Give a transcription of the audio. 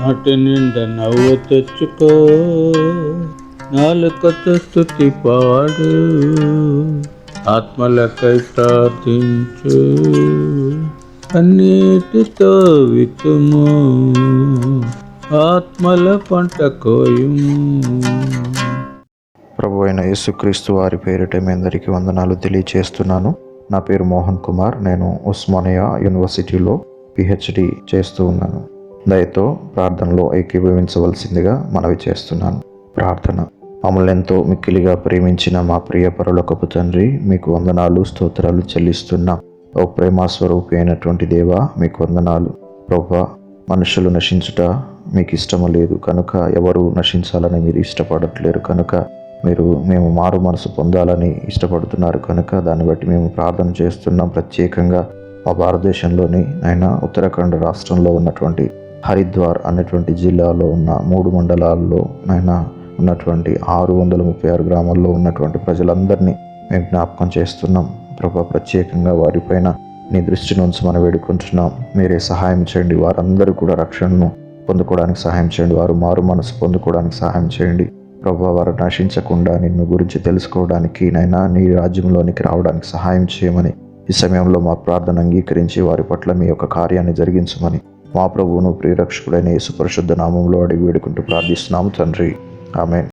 నాటి నిండా నవ్వు తెచ్చుకో. నాలుకతో స్థుతి పాడు. ఆత్మలకై ప్రార్థించు. అన్నిటితో వితుము ఆత్మల పంట కోయుము. ప్రభు అయిన యేసుక్రీస్తు వారి పేరిట మీ అందరికీ వందనాలు తెలియచేస్తున్నాను. నా పేరు మోహన్ కుమార్. నేను ఉస్మానియా యూనివర్సిటీలో పిహెచ్డి చేస్తూ ఉన్నాను. దయతో ప్రార్థనలో ఏకీభవించవలసిందిగా మనవి చేస్తున్నాను. ప్రార్థన. మమ్మల్ని ఎంతో మిక్కిలిగా ప్రేమించిన మా ప్రియ పరులకపు తండ్రి మీకు వందనాలు స్తోత్రాలు చెల్లిస్తున్నా. ఓ ప్రేమ స్వరూపి అయినటువంటి దేవా మీకు వందనాలు. ప్రభా మనుషులు నశించుట మీకు ఇష్టము లేదు కనుక ఎవరు నశించాలని మీరు ఇష్టపడట్లేరు కనుక మీరు మేము మారు మనసు పొందాలని ఇష్టపడుతున్నారు కనుక దాన్ని బట్టి మేము ప్రార్థన చేస్తున్నాం. ప్రత్యేకంగా మా భారతదేశంలోని ఆయన ఉత్తరాఖండ్ రాష్ట్రంలో ఉన్నటువంటి హరిద్వార్ అనేటువంటి జిల్లాలో ఉన్న మూడు మండలాల్లో ఆయన ఉన్నటువంటి ఆరు వందల ముప్పై ఆరు గ్రామాల్లో ఉన్నటువంటి ప్రజలందరినీ మేము జ్ఞాపకం చేస్తున్నాం. ప్రభా ప్రత్యేకంగా వారిపైన నీ దృష్టిని ఉంచమని వేడుకుంటున్నాం. మీరే సహాయం చేయండి. వారందరూ కూడా రక్షణను పొందుకోవడానికి సహాయం చేయండి. వారు మారు మనసు పొందుకోవడానికి సహాయం చేయండి. ప్రభా వారు నశించకుండా నిన్ను గురించి తెలుసుకోవడానికి నైనా నీ రాజ్యంలోనికి రావడానికి సహాయం చేయమని ఈ సమయంలో మా ప్రార్థన అంగీకరించి వారి పట్ల మీ యొక్క కార్యాన్ని జరిగించమని మా ప్రభువును ప్రియరక్షకుడైన యేసు పరిశుద్ధ నామంలో అడిగి వేడుకుంటూ ప్రార్థిస్తున్నాము తండ్రి. ఆమె